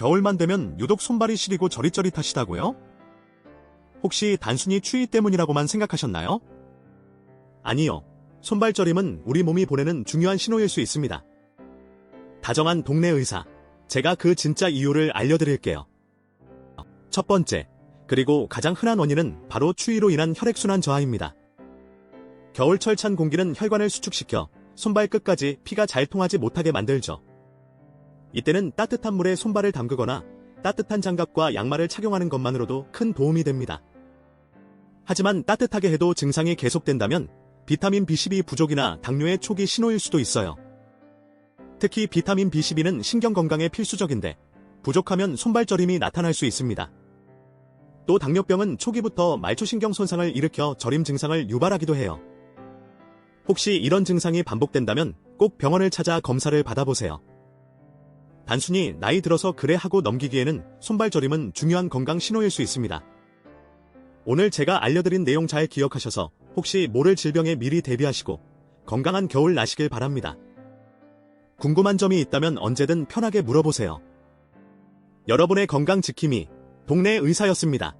겨울만 되면 유독 손발이 시리고 저릿저릿하시다고요? 혹시 단순히 추위 때문이라고만 생각하셨나요? 아니요. 손발 저림은 우리 몸이 보내는 중요한 신호일 수 있습니다. 다정한 동네 의사. 제가 그 진짜 이유를 알려드릴게요. 첫 번째, 그리고 가장 흔한 원인은 바로 추위로 인한 혈액순환 저하입니다. 겨울철 찬 공기는 혈관을 수축시켜 손발 끝까지 피가 잘 통하지 못하게 만들죠. 이때는 따뜻한 물에 손발을 담그거나 따뜻한 장갑과 양말을 착용하는 것만으로도 큰 도움이 됩니다. 하지만 따뜻하게 해도 증상이 계속된다면 비타민 B12 부족이나 당뇨의 초기 신호일 수도 있어요. 특히 비타민 B12는 신경 건강에 필수적인데 부족하면 손발저림이 나타날 수 있습니다. 또 당뇨병은 초기부터 말초신경 손상을 일으켜 저림 증상을 유발하기도 해요. 혹시 이런 증상이 반복된다면 꼭 병원을 찾아 검사를 받아보세요. 단순히 나이 들어서 그래 하고 넘기기에는 손발 저림은 중요한 건강 신호일 수 있습니다. 오늘 제가 알려드린 내용 잘 기억하셔서 혹시 모를 질병에 미리 대비하시고 건강한 겨울 나시길 바랍니다. 궁금한 점이 있다면 언제든 편하게 물어보세요. 여러분의 건강 지킴이 동네 의사였습니다.